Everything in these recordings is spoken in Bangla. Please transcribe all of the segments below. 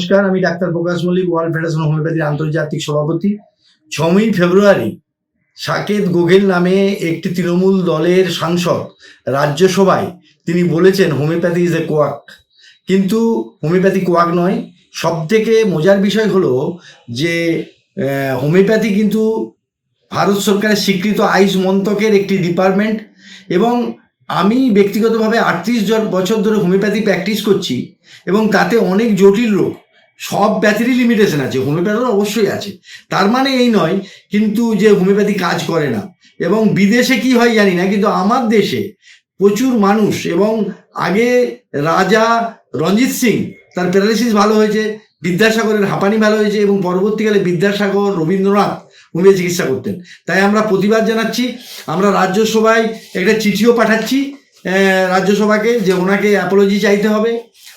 নমস্কার, আমি ডাক্তার প্রকাশ মল্লিক ওয়ার্ল্ড ফেডারেশন হোমিওপ্যাথির আন্তর্জাতিক সভাপতি। ছয়ই ফেব্রুয়ারি, সাকেত গোগেল নামে একটি তৃণমূল দলের সাংসদ রাজ্যসভায় তিনি বলেছেন হোমিওপ্যাথি ইজ এ কোয়াক কিন্তু হোমিওপ্যাথি কোয়াক নয় সব থেকে মজার বিষয় হলো যে হোমিওপ্যাথি কিন্তু ভারত সরকারের স্বীকৃত আইস মন্ত্রকের একটি ডিপার্টমেন্ট এবং আমি ব্যক্তিগতভাবে আটত্রিশ বছর ধরে হোমিওপ্যাথি প্র্যাকটিস করছি এবং তাতে অনেক জটিল রোগ। সব প্যাথেরই লিমিটেশন আছে হোমিওপ্যাথির অবশ্যই আছে। তার মানে এই নয়, কিন্তু যে হোমিওপ্যাথি কাজ করে না। এবং বিদেশে কি হয় জানি না, কিন্তু আমার দেশে প্রচুর মানুষ এবং আগে রাজা রঞ্জিত সিং, তার প্যারালিসিস ভালো হয়েছে, বিদ্যাসাগরের হাঁপানি ভালো হয়েছে এবং পরবর্তীকালে বিদ্যাসাগর রবীন্দ্রনাথ হোমিও চিকিৎসা করতেন। তাই আমরা প্রতিবাদ জানাচ্ছি, আমরা রাজ্যসভায় একটা চিঠিও পাঠাচ্ছি রাজ্যসভাকে যে ওনাকে অ্যাপোলজি চাইতে হবে।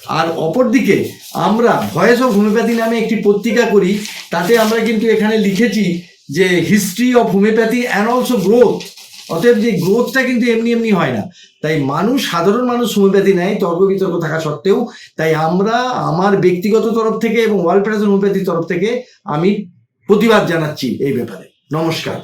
আর অপরদিকে আমরা ভয়েস অফ হোমিওপ্যাথি নামে একটি পত্রিকা করি, তাতে আমরা কিন্তু এখানে লিখেছি যে history of homoeopathy and also growth. অতএব যে গ্রোথটা কিন্তু এমনি এমনি হয় না। তাই মানুষ, সাধারণ মানুষ হোমিওপ্যাথি নেয় তর্ক বিতর্ক থাকা সত্ত্বেও। তাই আমরা, আমার ব্যক্তিগত তরফ থেকে এবং ওয়ার্ল্ড ফেডারেশন হোমিওপ্যাথির তরফ থেকে আমি প্রতিবাদ জানাচ্ছি এই ব্যাপারে। নমস্কার।